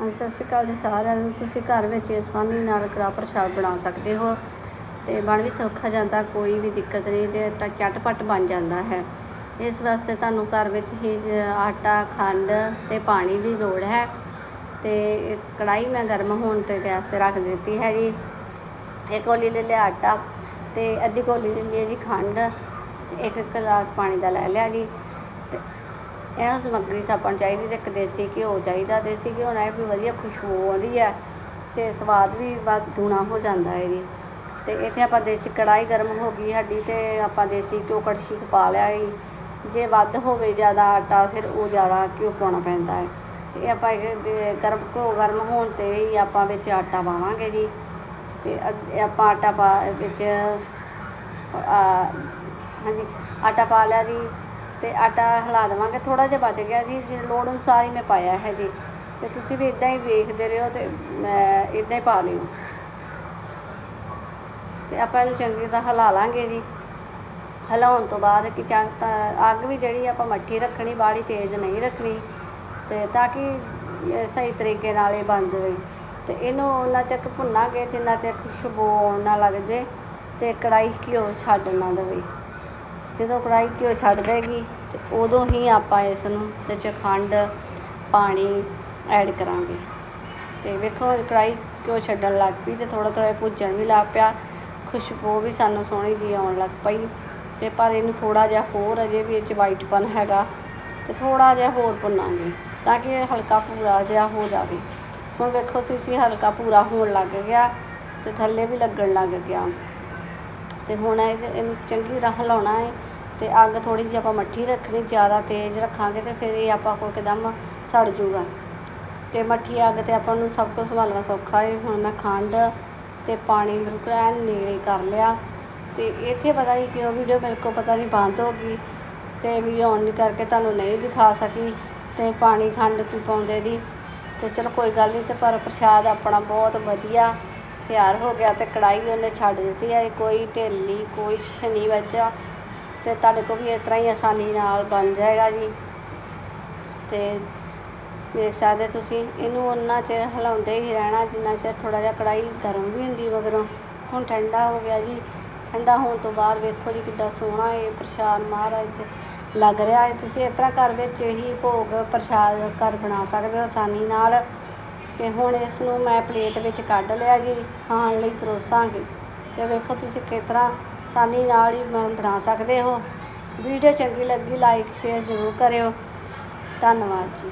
ਹਾਂਜੀ, ਸਤਿ ਸ਼੍ਰੀ ਅਕਾਲ ਜੀ ਸਾਰਿਆਂ ਨੂੰ। ਤੁਸੀਂ ਘਰ ਵਿੱਚ ਆਸਾਨੀ ਨਾਲ ਕੜਾਹ ਪ੍ਰਸ਼ਾਦ ਬਣਾ ਸਕਦੇ ਹੋ ਤੇ ਬਣ ਵੀ ਸੌਖਾ ਜਾਂਦਾ, ਕੋਈ ਵੀ ਦਿੱਕਤ ਨਹੀਂ ਤੇ ਟ- ਝਟਪਟ ਬਣ ਜਾਂਦਾ ਹੈ। ਇਸ ਵਾਸਤੇ ਤੁਹਾਨੂੰ ਘਰ ਵਿੱਚ ਹੀ ਆਟਾ, ਖੰਡ ਤੇ ਪਾਣੀ ਦੀ ਲੋੜ ਹੈ ਤੇ ਕੜਾਈ ਮੈਂ ਗਰਮ ਹੋਣ ਤੇ ਗੈਸ 'ਤੇ ਰੱਖ ਦਿੱਤੀ ਹੈ ਜੀ ਇੱਕ ਕੋਲੀ ਲੈ ਲਿਆ ਆਟਾ ਤੇ ਅੱਧੀ ਕੌਲੀ ਲੈ ਲਈ ਜੀ ਖੰਡ ਤੇ ਇੱਕ ਗਲਾਸ ਪਾਣੀ ਦਾ ਲੈ ਲਿਆ ਜੀ। ਇਹ ਸਮੱਗਰੀ ਆਪਾਂ ਨੂੰ ਚਾਹੀਦੀ ਤੇ ਇੱਕ ਦੇਸੀ ਘਿਓ ਚਾਹੀਦਾ, ਦੇਸੀ ਘਿਓ ਨਾਲ ਵੀ ਵਧੀਆ ਖੁਸ਼ਬੂ ਆਉਂਦੀ ਹੈ ਤੇ ਸਵਾਦ ਵੀ ਵੱਧ ਦੂਣਾ ਹੋ ਜਾਂਦਾ ਹੈ ਜੀ। ਤੇ ਇੱਥੇ ਆਪਾਂ ਦੇਸੀ ਕੜਾਈ ਗਰਮ ਹੋ ਗਈ ਸਾਡੀ ਤੇ ਆਪਾਂ ਦੇਸੀ ਘਿਓ ਕੜਛੀ ਪਾ ਲਿਆ ਜੀ। ਜੇ ਵੱਧ ਹੋਵੇ ਜ਼ਿਆਦਾ ਆਟਾ ਫਿਰ ਉਹ ਜ਼ਿਆਦਾ ਘਿਓ ਪਾਉਣਾ ਪੈਂਦਾ ਹੈ। ਤੇ ਆਪਾਂ ਗਰਮ ਘਿਓ ਗਰਮ ਹੋਣ ਤੇ ਹੀ ਆਪਾਂ ਵਿੱਚ ਆਟਾ ਪਾਵਾਂਗੇ ਜੀ। ਤੇ ਆਪਾਂ ਆਟਾ ਪਾ ਵਿੱਚ ਹਾਂਜੀ, ਆਟਾ ਪਾ ਲਿਆ ਜੀ। ਅਤੇ ਆਟਾ ਹਿਲਾ ਦੇਵਾਂਗੇ, ਥੋੜ੍ਹਾ ਜਿਹਾ ਬਚ ਗਿਆ ਜੀ ਲੋੜ ਅਨੁਸਾਰ ਹੀ ਮੈਂ ਪਾਇਆ ਹੈ ਜੀ। ਅਤੇ ਤੁਸੀਂ ਵੀ ਇੱਦਾਂ ਹੀ ਵੇਖਦੇ ਰਹੋ ਅਤੇ ਮੈਂ ਇਦਾਂ ਹੀ ਪਾ ਲਿਓ। ਅਤੇ ਆਪਾਂ ਇਹਨੂੰ ਚੰਗੀ ਤਰ੍ਹਾਂ ਹਿਲਾ ਲਾਂਗੇ ਜੀ। ਹਿਲਾਉਣ ਤੋਂ ਬਾਅਦ ਕਿ ਚੰਗ ਅੱਗ ਵੀ ਜਿਹੜੀ ਆਪਾਂ ਮੱਠੀ ਰੱਖਣੀ, ਬਾਹਲੀ ਤੇਜ਼ ਨਹੀਂ ਰੱਖਣੀ। ਤੇ ਤਾਂ ਕਿ ਸਹੀ ਤਰੀਕੇ ਨਾਲ ਇਹ ਬਣ ਜਾਵੇ। ਤੇ ਇਹਨੂੰ ਉਹਨਾਂ ਤੱਕ ਭੁੰਨਾਂਗੇ, ਜਿੰਨਾ ਤੱਕ ਖੁਸ਼ਬੂ ਆਉਣ ਨਾ ਲੱਗ ਜੇ, ਤੇ ਕੜਾਈ ਘਿਓ ਛੱਡ ਨਾ ਦੇਵੇ। ਜਦੋਂ ਕੜਾਈ ਘਿਓ ਛੱਡ ਦੇਗੀ, ਤੇ ਉਦੋਂ ਹੀ ਆਪਾਂ ਇਸ ਨੂੰ ਤੇ ਚ ਖੰਡ, ਪਾਣੀ ਐਡ ਕਰਾਂਗੇ। ਤੇ ਵੇਖੋ ਹੁਣ ਕੜਾਈ ਘਿਓ ਛੱਡਣ ਲੱਗ ਪਈ, ਤੇ ਥੋੜਾ ਥੋੜਾ ਭੁੱਜਣ ਵੀ ਲੱਗ ਪਿਆ। ਖੁਸ਼ਬੂ ਵੀ ਸਾਨੂੰ ਸੋਹਣੀ ਜੀ ਆਉਣ ਲੱਗ ਪਈ। ਤੇ ਪਰ ਇਹਨੂੰ ਥੋੜਾ ਜਿਹਾ ਹੋਰ ਅਜੇ ਵੀ ਇਹ 'ਚ ਵਾਈਟਪਨ ਹੈਗਾ, ਤੇ ਥੋੜਾ ਜਿਹਾ ਹੋਰ ਭੁੰਨਾਂਗੇ, ਤਾਂ ਕਿ ਇਹ ਹਲਕਾ ਭੂਰਾ ਜਿਹਾ ਹੋ ਜਾਵੇ। ਹੁਣ ਵੇਖੋ, ਤੁਸੀਂ ਹਲਕਾ ਭੂਰਾ ਹੋਣ ਲੱਗ ਗਿਆ, ਤੇ ਥੱਲੇ ਵੀ ਲੱਗਣ ਲੱਗ ਗਿਆ। ਤੇ ਹੁਣ ਇਹ- ਇਹਨੂੰ ਚੰਗੀ ਤਰ੍ਹਾਂ ਹਿਲਾਉਣਾ ਹੈ। ਅਤੇ ਅੱਗ ਥੋੜ੍ਹੀ ਜਿਹੀ ਆਪਾਂ ਮੱਠੀ ਰੱਖਣੀ, ਜ਼ਿਆਦਾ ਤੇਜ਼ ਰੱਖਾਂਗੇ ਤੇ ਫਿਰ ਇਹ ਆਪਾਂ ਕੋਲ ਇੱਕਦਮ ਸੜ ਜੂਗਾ ਅਤੇ ਮੱਠੀ ਅੱਗ ਤੇ ਆਪਾਂ ਨੂੰ ਸਭ ਕੁਝ ਸੰਭਾਲਣਾ ਸੌਖਾ ਹੈ ਹੁਣ ਮੈਂ ਖੰਡ ਅਤੇ ਪਾਣੀ ਬਿਲਕੁਲ ਐਨ ਨੇੜੇ ਕਰ ਲਿਆ। ਅਤੇ ਇੱਥੇ ਪਤਾ ਨਹੀਂ ਕਿਉਂ ਵੀਡੀਓ ਮੇਰੇ ਕੋਲ ਪਤਾ ਨਹੀਂ ਬੰਦ ਹੋ ਗਈ ਅਤੇ ਵੀਡੀਓ ਆਨ ਕਰਕੇ ਤੁਹਾਨੂੰ ਨਹੀਂ ਦਿਖਾ ਸਕੀ ਅਤੇ ਪਾਣੀ ਖੰਡ ਵੀ ਪਾਉਂਦੇ ਦੀ ਅਤੇ ਚਲੋ ਕੋਈ ਗੱਲ ਨਹੀਂ ਤੇ ਪਰ ਪ੍ਰਸ਼ਾਦ ਆਪਣਾ ਬਹੁਤ ਵਧੀਆ ਤਿਆਰ ਹੋ ਗਿਆ ਅਤੇ ਕੜਾਈ ਉਹਨੇ ਛੱਡ ਦਿੱਤੀ ਹੈ ਕੋਈ ਢਿੱਲੀ ਕੋਈ ਸ਼ਨੀ ਵਿੱਚ ਤੇ ਤੁਹਾਡੇ ਕੋਲ ਵੀ ਇਸ ਤਰ੍ਹਾਂ ਹੀ ਆਸਾਨੀ ਨਾਲ ਬਣ ਜਾਏਗਾ ਜੀ। ਤੇ ਵੇਖ ਸਕਦੇ ਤੁਸੀਂ ਇਹਨੂੰ ਉਹਨਾਂ ਚਿਰ ਹਿਲਾਉਂਦੇ ਹੀ ਰਹਿਣਾ, ਜਿੰਨਾ ਚਿਰ ਥੋੜਾ ਜਿਹਾ ਕੜਾਈ ਗਰਮ ਵੀ ਹੁੰਦੀ ਮਗਰੋਂ। ਹੁਣ ਠੰਡਾ ਹੋ ਗਿਆ ਜੀ। ਠੰਡਾ ਹੋਣ ਤੋਂ ਬਾਅਦ ਵੇਖੋ ਜੀ ਕਿੱਡਾ ਸੋਹਣਾ ਇਹ ਪ੍ਰਸ਼ਾਦ ਮਹਾਰਾਜ ਦੇ ਲੱਗ ਰਿਹਾ ਹੈ। ਤੁਸੀਂ ਇਸ ਤਰ੍ਹਾਂ ਘਰ ਵਿੱਚ ਹੀ ਭੋਗ ਪ੍ਰਸ਼ਾਦ ਘਰ ਬਣਾ ਸਕਦੇ ਹੋ ਆਸਾਨੀ ਨਾਲ। ਤੇ ਹੁਣ ਇਸ ਨੂੰ ਮੈਂ ਪਲੇਟ ਵਿੱਚ ਕੱਢ ਲਿਆ ਜੀ। ਖਾਣ ਲਈ ਪਰੋਸਾਂਗੇ। ਤੇ ਵੇਖੋ ਤੁਸੀਂ ਕਿਸ ਤਰ੍ਹਾਂ ਆਸਾਨੀ ਨਾਲ ਹੀ ਬਣਾ ਸਕਦੇ ਹੋ। ਵੀਡੀਓ ਚੰਗੀ ਲੱਗੀ ਲਾਈਕ ਸ਼ੇਅਰ ਜ਼ਰੂਰ ਕਰਿਓ। ਧੰਨਵਾਦ ਜੀ।